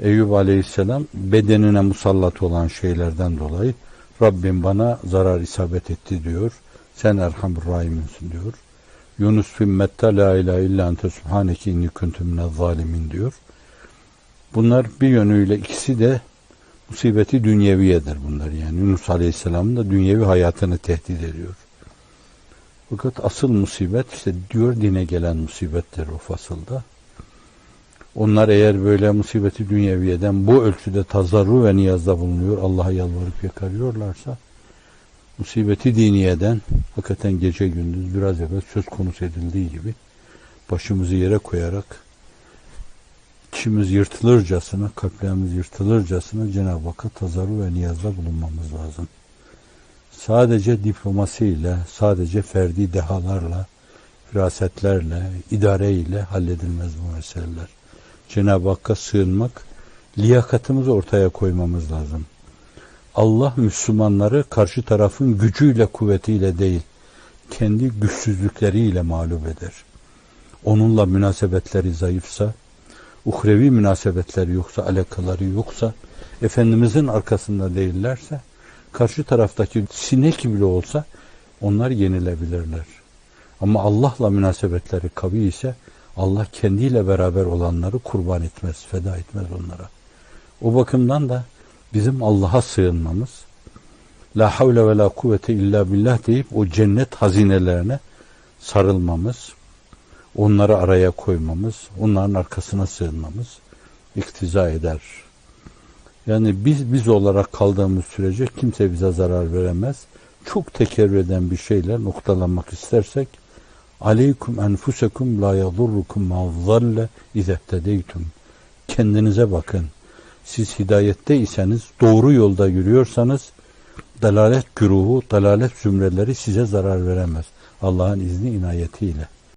Eyüp Aleyhisselam bedenine musallat olan şeylerden dolayı Rabbim bana zarar isabet etti diyor. Sen Erhamur Rahim'insin diyor. Yunus fimmette la ilahe illa ente subhaneke inni kuntu zalimin diyor. Bunlar bir yönüyle ikisi de musibeti dünyeviyedir bunlar yani. Yunus Aleyhisselam'ın da dünyevi hayatını tehdit ediyor. Fakat asıl musibet işte diyor dine gelen musibettir o fasılda. Onlar eğer böyle musibeti dünyeviyeden bu ölçüde tazarru ve niyazda bulunuyor, Allah'a yalvarıp yakarıyorlarsa, musibeti diniyeden hakikaten gece gündüz biraz evvel söz konusu edildiği gibi başımızı yere koyarak içimiz yırtılırcasına, kalplerimiz yırtılırcasına Cenab-ı Hakk'a tazarru ve niyazda bulunmamız lazım. Sadece diplomasiyle, sadece ferdi dehalarla, firasetlerle, idareyle halledilmez bu meseleler. Cenab-ı Hakk'a sığınmak, liyakatımızı ortaya koymamız lazım. Allah Müslümanları karşı tarafın gücüyle, kuvvetiyle değil, kendi güçsüzlükleriyle mağlup eder. Onunla münasebetleri zayıfsa, uhrevi münasebetleri yoksa, alakaları yoksa, Efendimizin arkasında değillerse, karşı taraftaki sinek bile olsa onlar yenilebilirler. Ama Allah'la münasebetleri kavi ise Allah kendiyle beraber olanları kurban etmez, feda etmez onlara. O bakımdan da bizim Allah'a sığınmamız, La havle ve la kuvvete illa billah deyip o cennet hazinelerine sarılmamız, onları araya koymamız, onların arkasına sığınmamız iktiza eder. Yani biz biz olarak kaldığımız sürece kimse bize zarar veremez. Çok tekerrür eden bir şeyler noktalamak istersek Aleykum enfusekum la yadurrukum ma zalle izehtedeytum. Kendinize bakın. Siz hidayetteyseniz, doğru yolda yürüyorsanız dalalet güruhu, dalalet zümreleri size zarar veremez. Allah'ın izni inayetiyle.